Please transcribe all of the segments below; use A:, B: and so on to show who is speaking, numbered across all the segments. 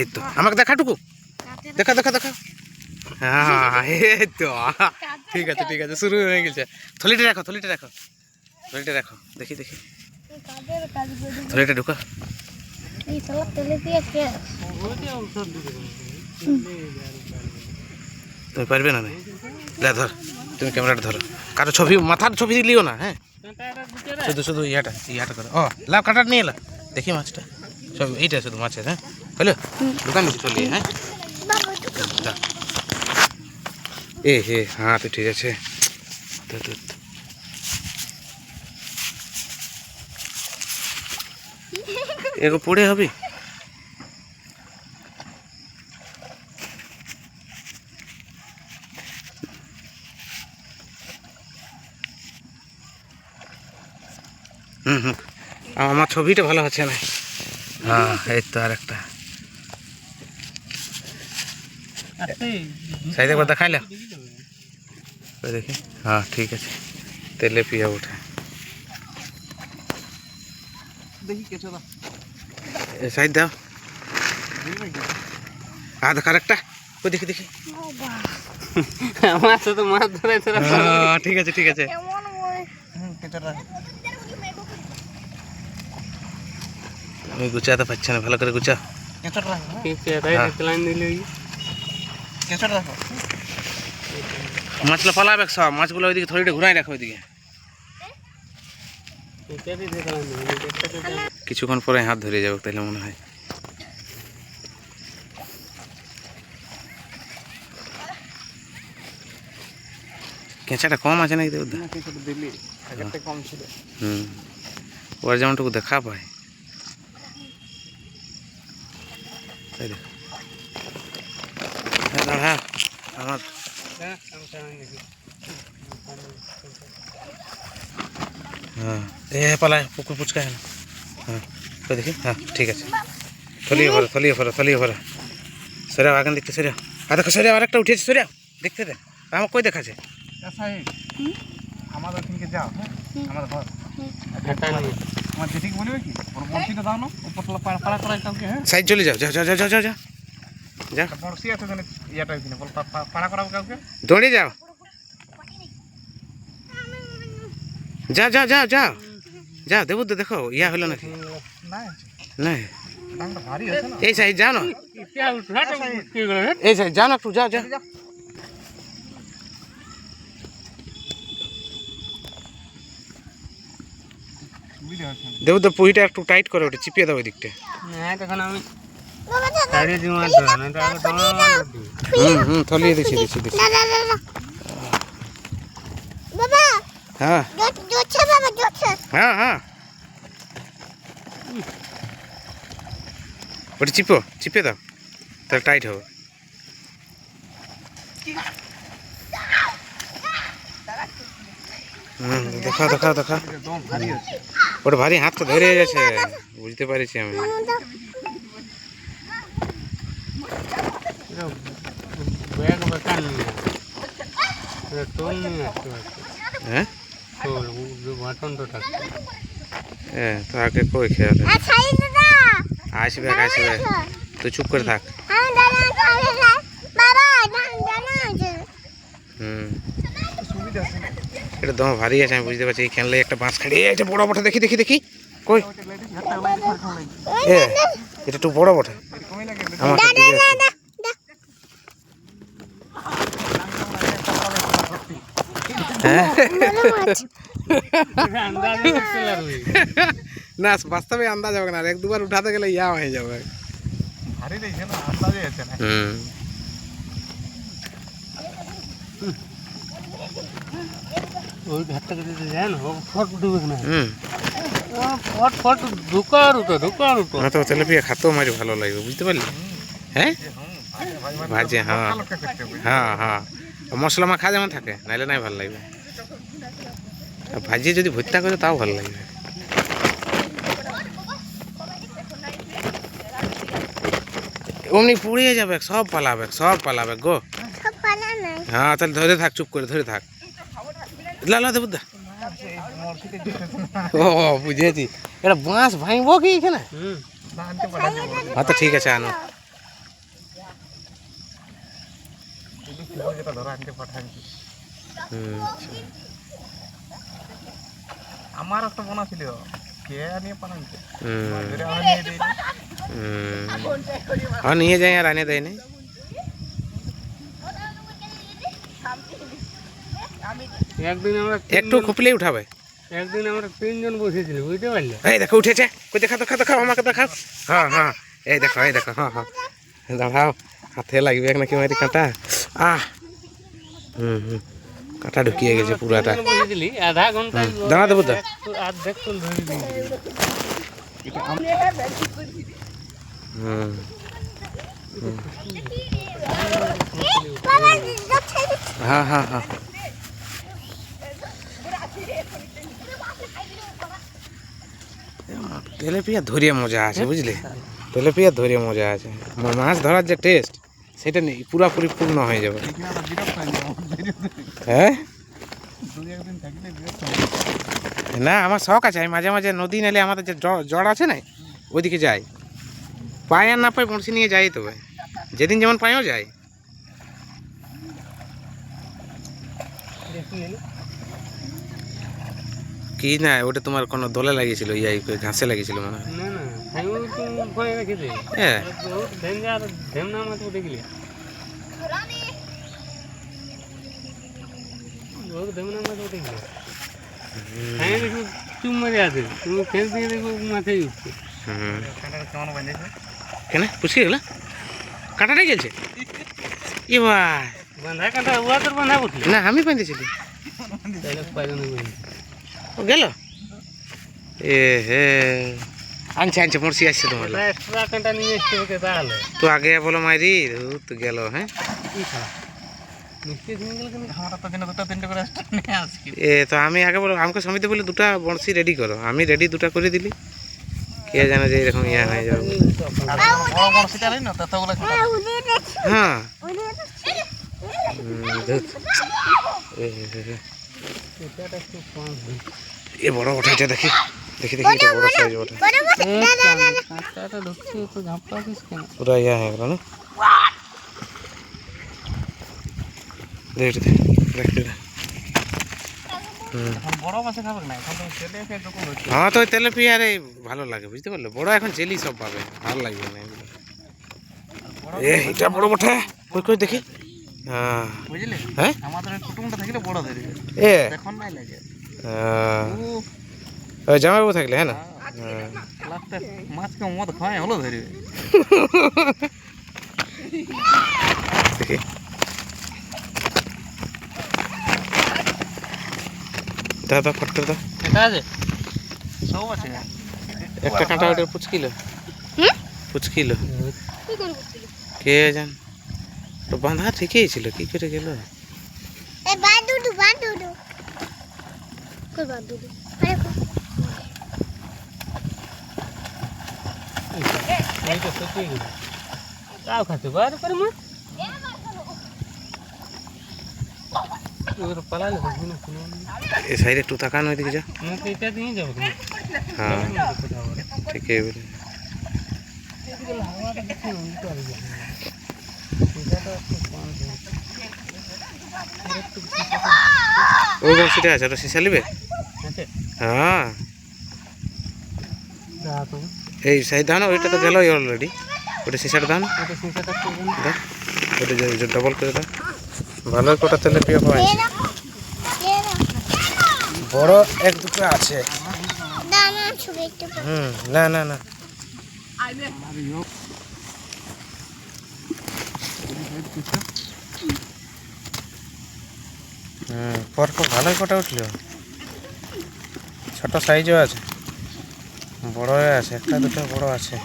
A: এই তো, আমাকে দেখা টুকু। দেখা দেখা দেখা। হ্যাঁ এই তো। ঠিক আছে ঠিক আছে, শুরু হয়ে গেছে। থলিটা রাখো থলিটা রাখো। থলিটা রাখো, দেখি দেখি। থলিটা ঢুকা। তুমি পারবে না ধর, তুমি ক্যামেরাটা ধরো। কারও ছবি, মাথার ছবি লিও না হ্যাঁ? শুধু শুধু ইয়াটা ইয়াটা করো ও লাভ কাটার নিয়ে এলা। দেখি মাছটা। সব, এইটা শুধু মাছের হ্যাঁ? হলো দোকান দিতে চলিয়ে হ্যাঁ এ হে হ্যাঁ তো ঠিক আছে। এগো পড়ে হবে হুম হুম। আমার ছবিটা ভালো হচ্ছে না। হ্যাঁ এই তো আর একটা সাইড একবার দেখাইলে ওই দেখি হ্যাঁ ঠিক আছে তেলে পিয়া উঠে এ সাইড দাও আর দেখার একটা ওই দেখি দেখি
B: আমার তো মাছ ধরে ধরে
A: হ্যাঁ, ঠিক আছে ঠিক আছে
C: কেমন মনে
A: আমি গুছাতে পারছি না ভালো করে গুছা
B: লাইন দিলে
A: মাছগুলো পালাবে সব মাছগুলো ওইদিকে থরিটা ঘুরাই রাখো ওইদিকে। কিছুক্ষণ পরে হাত ধরে যাবে তাহলে মনে হয়। কেঁচাটা কম আছে নাকি দেবদা?
B: দিলি কম ছিল।
A: হুম। ওর যেমনটুকু দেখা পায়। তাই দেখ। হ্যাঁ, আমার হ্যাঁ। এ পালায় পুকুর পুচকা হ্যাঁ হ্যাঁ দেখি হ্যাঁ ঠিক আছে। থলিয়ে ভরো থলিয়ে ভরো থলিয়ে ভরো। সরিয়াও আগান দেখতে সরিয়াও আর দেখো সরিয়াও আরেকটা উঠেছে সরিয়াও দেখতে দে। আমার কই দেখাছে
B: আমাদের ওখানকে যাও হ্যাঁ আমাদের ঘর আমার যেদিকে বলবে কি ওর বড়শিটা দাও না উপর তলা পাড়া পাড়া করাই কালকে হ্যাঁ
A: সাইড চলে যাও যাও যাও যাও যাও যাও যাও। যা।
B: বড়শি আছে জানে ইয়াটা দিনে বল পাড়া করাবো কালকে
A: দৌড়ে যাও। যাও যাও যাও যাও যাও দেবো তো দেখো, ইয়া হলো নাকি?
B: না
A: এই সাইড যাও না। এই সাইড যাও না একটু যাও
B: আছে
A: দেবো তো পুঁইটা একটু টাইট করে ওটা চিপিয়ে দাও ওই দিকটা।
B: হ্যাঁ তখন আমি ছাড়িয়ে।
A: হুম হুম থলিয়ে
C: বাবা
A: হ্যাঁ।
C: জোচ্ছে বাবা জোচ্ছে
A: হ্যাঁ হ্যাঁ। ওটা চিপো চিপে দাও তাহলে টাইট হবে। হুম দেখাও দেখাও দেখাও।
B: একদম ভারী আছে
A: ওটা ভারী হাতটা ধরে গেছে। বুঝতে পারছি আমি।
B: ব্যাগ বেকার নিয়ে এটা টোল নিয়ে আসতে পারছে
A: হ্যাঁ
B: টোল বাটনটা থাকছে
A: হ্যাঁ তো আগে কই খেয়াল আসবে আসবে তুই চুপ করে থাক হুম এটা ভারী আছে আমি বুঝতে পারছি খেললে একটা বাঁশ খাড়ি বড় বটে। দেখি দেখি দেখি কই এটা একটু বড় বটে। আমার কাছে দিয়ে আসো। হ্যাঁ
B: আন্দাজে দেখতে লাগবে
A: না বাস্তবে আন্দাজ হবে না। আর এক দুবার উঠাতে গেলে ইয়া হয়ে যাবে।
B: ভারী দেখছে না আন্দাজে আছে না।
A: হুম।
B: ওই ঘাটটা কেটে যায় ও ফট ডুবে না।
A: হুম।
B: ফট ফট ঢুকার উঠো ঢুকার উঠো।
A: তো তেলাপিয়া খাতেও মারি ভালো লাগবে বুঝতে পারলি? হ্যাঁ? ভাজে হ্যাঁ। হ্যাঁ হ্যাঁ। মশলা মাখা যেমন থাকে নাইলে নাই ভালো লাগবে। ভাজিয়ে যদি ভর্তা করে তাও ভালো লাগে অমনি পুড়িয়ে যাবে সব পালাবে সব পালাবে গো হ্যাঁ তাহলে ধরে থাক চুপ করে ধরে থাক লালা
B: দেবুদা
A: ও বুঝেছি এটা বাঁশ ভাঙব কি এখানে হ্যাঁ তো ঠিক আছে আনো হুম
B: আমার একটা বোনা ছিল কে নিয়ে
A: হুম হ্যাঁ নিয়ে যাই আর আনে দেয় না
D: একদিন আমরা
A: একটু খুপলেই উঠাবে।
D: একদিন আমরা তিনজন বসেছিলি বুঝতে পারলে?
A: এই দেখো উঠেছে। কই দেখা দেখা দেখাও আমাকে দেখাও। হ্যাঁ হ্যাঁ। এই দেখো এই দেখো হ্যাঁ হ্যাঁ। দাঁড়াও। হাতে লাগবে নাকি মারি কাঁটা? আহ। হুম হুম। কাঁটা ঢুকিয়ে গেছে পুরাটা।
D: আধা
A: ঘণ্টা দাঁড়া দেবো তো হ্যাঁ হ্যাঁ হ্যাঁ। তেলেপিয়া ধরিয়ে মজা আছে বুঝলি? তেলেপিয়া ধরিয়ে মজা আছে। মাছ ধরার যে টেস্ট সেটা নেই পুরাপুরি পূর্ণ হয়ে যাবে।
B: হয়ে?
A: না, আমার শখ আছে, আমি মাঝে মাঝে নদী নালে আমাদের যে জড় আছে না, ওইদিকে যাই। পাই আর না পাই বড়শি নিয়ে যাই তবে। যেদিন যেমন পাইও যাই। কি না, ওটা তোমার কোনো দলে লাগিয়েছিল ইয়াই ঘাসে লাগিয়েছিল মনে হয়? হ্যাঁ
D: চুম মারে আছে তুমি ফেস দিয়ে দেখো মাথায় উঠছে
A: কেন পুষকে গেল কাঁটাটাই গেছে এ ভাই
D: বাঁধা কাঁটা ওয়া তোর বাঁধা উঠলি
A: না আমি বাঁধেছিলি গেল? এ হে। আনছে আনছে মরসি আসছে তোমার তো আগে বলো মাইরি তো গেল হ্যাঁ? এ তো আমি আগে বলো আমাকে সমিতি বলে দুটা বড়শি রেডি করো। আমি রেডি দুটা করে দিলি। কে জানে যে এরকম ইয়া হয়ে যাবে। হ্যাঁ। এ বড় ওঠা এটা দেখি। দেখি দেখি এটা বড় সাইজ ওঠা
C: বড় বড় দাদা দাদা
D: কাঁটাটা ঢুকছে তো ঝাপটা দিস কেন?
A: পুরা ইয়া হয়ে গেল না? দেখ দেখ। দেখ
B: এখন এখন
A: হ্যাঁ তো তেলে পিয়ারে ভালো লাগে বুঝতে পারল? বড় এখন জেলি সব পাবে ভালো লাগবে না। এ এটা বড় মোটা কই কই দেখি। হ্যাঁ।
B: বুঝলে?
A: হ্যাঁ?
B: আমাদের কুটুমটা থাকলে বড় ধরে
A: এ।
B: দেখুন নাই লাগে।
A: হ্যাঁ। জামাইবাবু থাকলে হ্যাঁ না।
B: মাছকে মদ খাওয়াই হলো ধরবে
A: দাদা ফট করে দাও।
D: আছে?
B: সব আছে।
A: একটা কাঁটা ওটা পুচকিলো। পুচকিলো।
C: কে
A: জান? তো বাঁধা ঠিকই ছিল কি করে গেল?
C: এ বাদুডু বাদুডু কই বাদুডু আরে কই
D: খাতে বার করে মা এবার পালালে দেখবি না। কোনো
A: এই সাইডে একটু তাকানো ওইদিকে যা। হ্যাঁ। ঠিকই বলে। ওই বংশীটা আছে ওটা সিসা নিবে হ্যাঁ। এই সাইড দাও না ওইটা তো গেল অলরেডি ওটা সিসাটা দাও না দাও ওটা ডবল করে দাও। ভালো কটা তেলে পিয়া পাওয়া বড় এক দুটো আছে। হুম না না না। হুম পরপর ভালোই কটা উঠল। ছোট সাইজও আছে। বড় আছে একটা দুটো বড় আছে।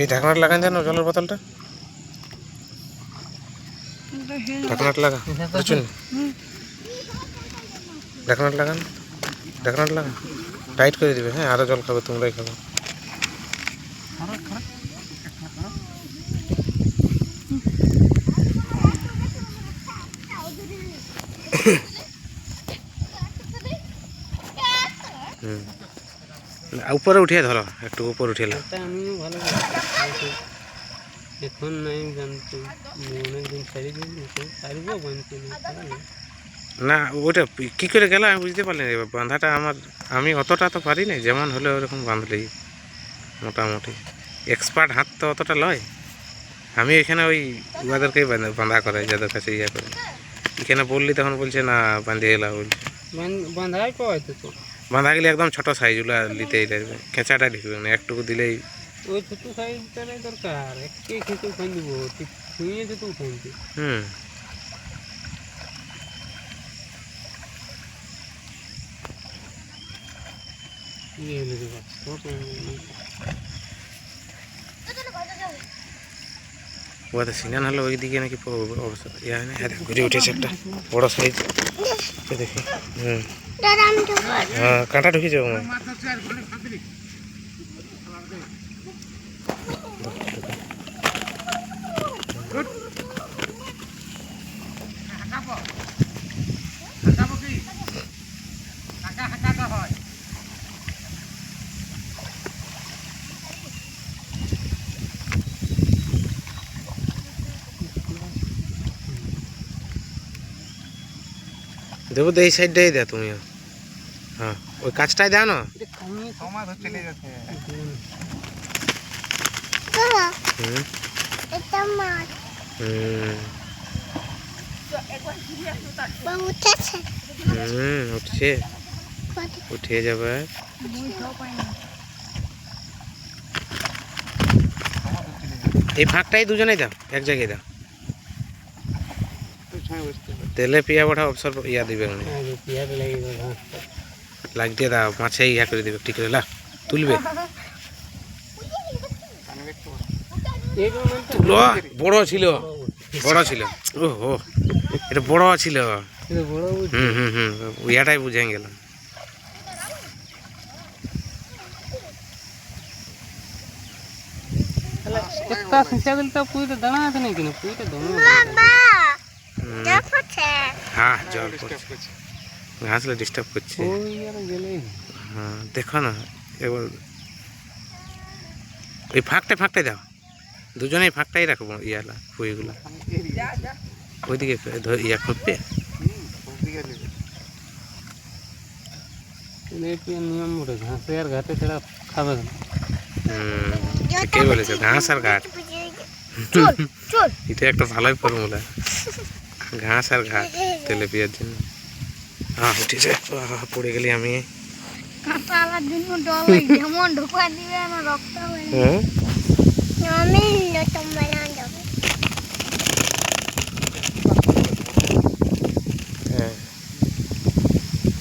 B: এই
A: ঢাকনাটা লাগান জানো জলের বোতলটা। ঢাকনাটা লাগা চুন ঢাকনাটা লাগান ঢাকনাটা লাগান। টাইট করে দিবে হ্যাঁ? আরও জল খাবে তোমরাই খাবে। উপরে উঠিয়ে ধরো একটু উপরে উঠিয়ে
D: আমিও ভালো এখন নাই জানতো অনেকদিন সারিব সারিব বানতে না
A: ওটা কি করে গেল আমি বুঝতে পারলাম না। এবার বাঁধাটা আমার আমি অতটা তো পারি না যেমন হলে ওরকম বাঁধলেই মোটামুটি। এক্সপার্ট হাত তো অতটা লয়। আমি এখানে ওই উহাদেরকেই বাঁধা- বাঁধা করে যাদের কাছে ইয়ে করে। এখানে বললি তখন বলছে না বাঁধিয়ে এলা বলছে
D: বাঁধাই পাওয়া যেত
A: বাঁধা গেলে একদম ছোট সাইজগুলো নিতেই লাগবে খেঁচাটা ঢুকবে না একটুকু দিলেই।
D: ওই ছোট সাইজটাই দরকার একে খেতে উঠাই দিব ঠিক ছুঁয়ে যেতে উঠাই
A: হুম।
D: হলে দেবা। ছোট
A: ওদের সিনান হলো ওই দিকে নাকি অবস্থা। ইয়া না? হ্যাঁ ঘুরে উঠেছে একটা বড় সাইজ। দেখি। হুম। হ্যাঁ কাঁটা ঢুকে দেবো এই সাইডটাই দে তুমিও। হ্যাঁ ওই কাজটাই দাও না।
C: উঠেছে
A: উঠে যাবে। এই ফাঁকটাই দুজনেই দাও, এক জায়গায় দাও। তেলে পিয়া বড়া অবসর ইয়া দিবে উনি।
D: পেঁয়াজ লাগে
A: লাগিয়ে দাও মাছে ইয়া করে দিবে ঠিক লা। তুলবে। তুলো বড় ছিল বড় ছিল। ও হো এটা বড় ছিল হুম হুম হুম ইয়াটাই বুঝে গেল।
D: একটা সিঁচা দিলে তো পুইটা দাঁড়া আছে নাকি? পুইটা
C: দেখছে
A: হ্যাঁ জল পড়ছে ঘাসলে ডিস্টার্ব করছে। হ্যাঁ দেখো না এবার ওই ফাঁকটা ফাঁকটাই দাও। দুজনেই ফাঁকটাই রাখব ইয়ালা ফুইগুলা ওইদিকে ইয়া খুঁজবে
D: নিয়ম বটে ঘাসে আর ঘাটে ছাড়া খাবে না
A: হুম, কে বলেছে ঘাস আর ঘাট। এটা একটা ভালোই ফর্মুলা ঘাস আর ঘাট তেলে পিয়ার জন্য হ্যাঁ উঠেছে পড়ে গেলি আমি।
C: যাব।
A: হ্যাঁ?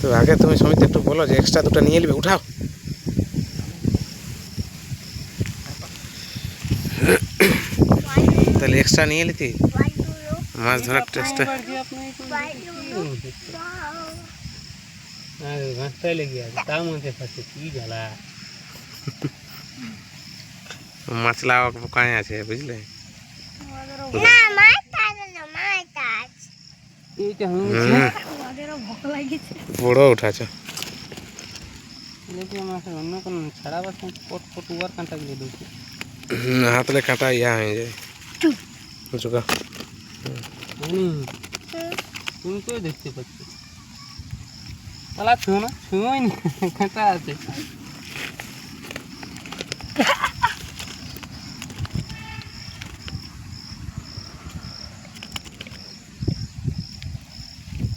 A: তো আগে তুমি সমিতি একটু বলো যে এক্সট্রা দুটো নিয়ে নেবে উঠাও। তাহলে এক্সট্রা নিয়ে নিতি? মাছ ধরার চেষ্টা
D: আর ঘাসটাই লেগে আছে তার মধ্যে ফাঁসে কি জ্বালা
A: মাছলা কাঁয়ে আছে বুঝলে
C: না মাছ আছে না মাছ আছে
D: এইটা
A: হুম
C: ওদেরও ভোক লাগিয়েছে
A: বড় উঠাছ
D: লেগে মাছের অন্য কোনো ছাড়া বাস পট পট উয়ার কাঁটা গিয়ে দিয়েছে
A: হাতলে কাঁটা ইয়া হয়ে যায় জোগা
D: আমি তুমি কেউ দেখতে পাচ্ছ তাহলে ছুঁ না ছুঁই না কাঁটা আছে।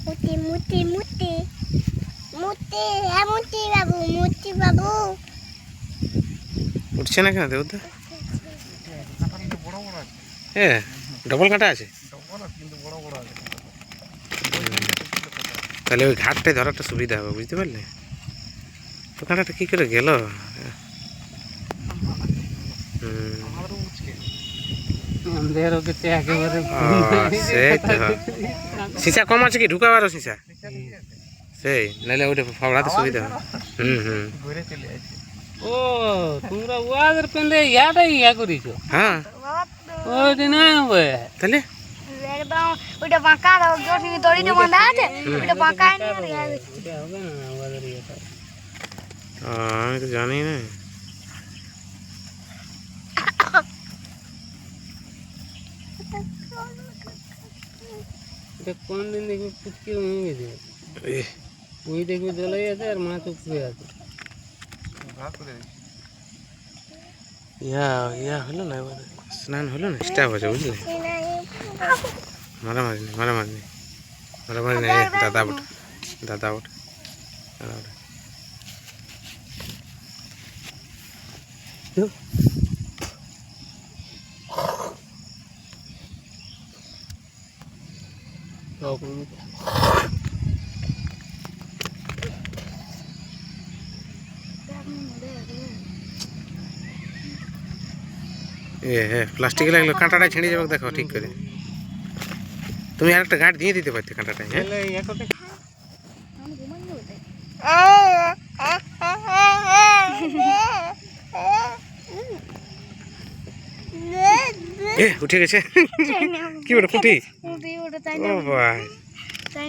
C: মুটি মুটি মুটি মুটি হ্যাঁ মুটি বাবু মুটি বাবু।
A: উঠছে না কেন হ্যাঁ ডবল কাঁটা আছে। তাহলে ওই ঘাটটায় ধরাটা সুবিধা হবে বুঝতে পারলে? তো কাঁটাটা কী করে গেল? সিসা কম আছে কি? ঢুকাবারও সিসা। সেই নাহলে ওইটা ফাবড়াতে সুবিধা হবে। হুম হুম।
D: ও তোমরা ওয়াদের পেলে ইয়াটাই ইয়া করিছো?
A: হ্যাঁ।
D: ওইটি না হবে।
A: তাহলে?
C: একদম ওইটা বাঁকা যখন দড়িটা বাঁধা আছে ওইটা বাঁকা
A: আমি তো জানি না।
D: এটা কোন দিন দেখবি পুচকি হয়ে গেছে? ওই দেখবি জলাই আছে আর মাছ উপরে আছে।
A: ইয়া ইয়া হলো না এবারে? স্নান হলো না? স্টাফ আছে বুঝলে? মারামারি নেই মারামারি নেই মারামারি নেই এ, দাদা ওটা দাদা ওটা দাদা ওটা
D: তখন
A: এ হ্যাঁ প্লাস্টিক লাগল কাঁটাটা ছিঁড়ে যাবে দেখো ঠিক করে তুমি আর একটা গাঁট দিয়ে দিতে পারতে কাঁটাটা হ্যাঁ? এ উঠে গেছে। কি পুঁটি
C: ওটা তাই
A: ও ভাই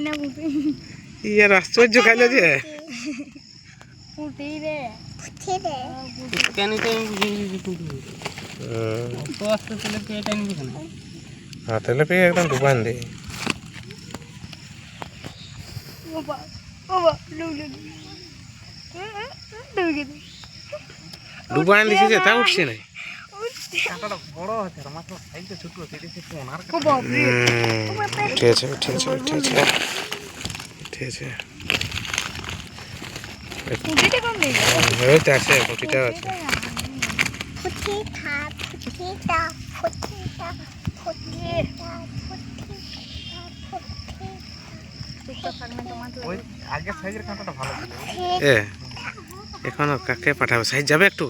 C: না
A: ইয়ার আশ্চর্য খাইলো যে।
C: মুটি রে। মুটি রে
D: কেন তো আমি বুঝে গেছি পুঁটি
A: হুম,
D: অত আস্তে চলে তো এটা নিবি কেন?
A: হাতেলে পেয়ে একদম ডুবান দে।
C: বাবা বাবা লুলু ডুবে
A: ডুবান দিছে তা উঠছে না
B: কাঁটাটা আর মাত্র সাইজটা ছোট আছে
A: পুঁটিটা আছে
C: ফুটিটা ফুটিটা ফুটিটা ফুটিটা ফুটিটা
B: ওই আগের সাইজের কাঁটাটা ভালো ছিল
A: এ এখনও কাকে পাঠাবে? সাইজ যাবে একটু?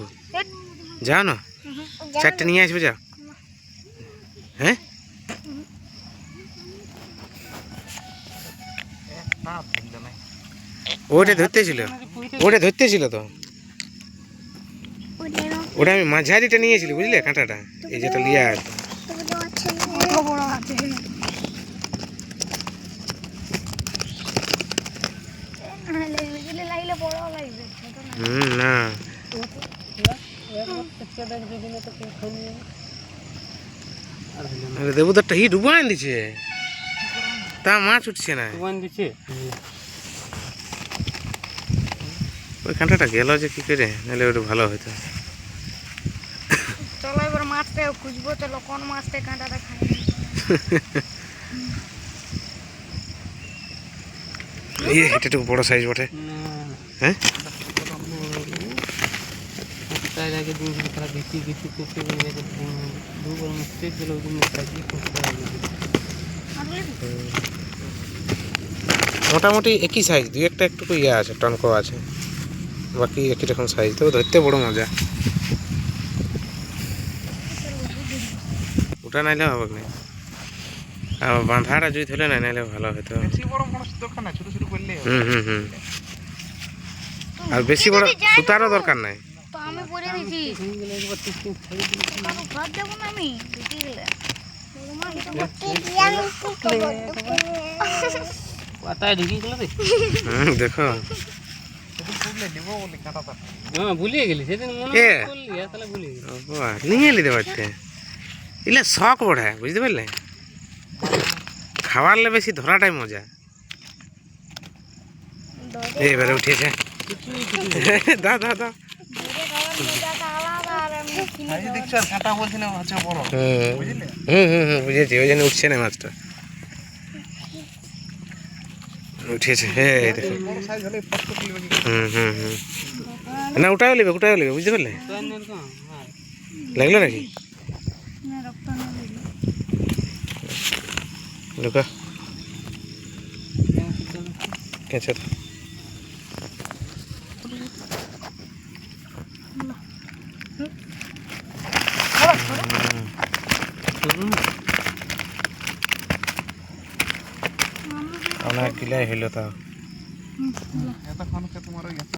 A: যাও না? চারটে নিয়ে আসবে যাও। হ্যাঁ? ওটা ধরতে ছিল ওটা ধরতে ছিল তো। ওটা আমি মাঝারিটা নিয়েছিলি বুঝলে কাঁটাটা এই যেটা লিয়া আছে।
C: বড় আছে লাগলে বড় লাগবে ছোট না।
A: হুম না। আরে দেবুদারটা হি দিছে। তা মাছ উঠছে না। ওই কাঁটাটা গেল যে কি করে? নাহলে ওটা ভালো হতো।
C: চলো এবার মাছটা খুঁজবো চলো কোন মাছটা কাঁটাটা খাই
A: এটা একটু বড় সাইজ বটে। হ্যাঁ?
D: তার আগে দিন তারা বেশি বেশি করতে গেলে দুবার মিস্টেক গেলে ওই দিন করতে হবে?
A: মোটামুটি একই সাইজ দুই একটা একটু ইয়ে আছে টনকো আছে। বাকি একই রকম সাইজ তো ধরতে বড় মজা। ওটা নাইলে হবে না আর বাঁধাটা যদি ধরে না নাইলে ভালো হতো।
B: বেশি বড় মানুষ দরকার না ছোট ছোট করলে
A: হুম হুম হুম। আর বেশি বড় সুতারও দরকার নাই।
C: তো আমি পরে দিছি। ঘর যাব না আমি
A: দেখো নিয়ে নিতে পারতে। এলে শখ বড়ে বুঝতে পারলে? খাওয়ারলে বেশি ধরাটাই মজা। এবারে উঠেছে দা দা দা
C: আলাদা আর আমি
B: সাইজ দেখছো আর কাঁটা বলছি না আছে বড়
A: হুম
B: বুঝলে
A: হুম হুম হুম বুঝেছি ওই জন্য উঠছে না মাছটা উঠেছে হ্যাঁ এই দেখো
B: বড় সাইজ হলে ফট করে তুলবে কি
A: হুম হুম হুম না ওটাও নেবে ওটাও নেবে বুঝতে পারলে
D: তো আর এরকম হ্যাঁ
A: লাগলো নাকি
C: রক্ত নেবে
A: ঢুকা
D: কেমন কি চলে?
A: কেঁচে গিলাই হইল
B: ওই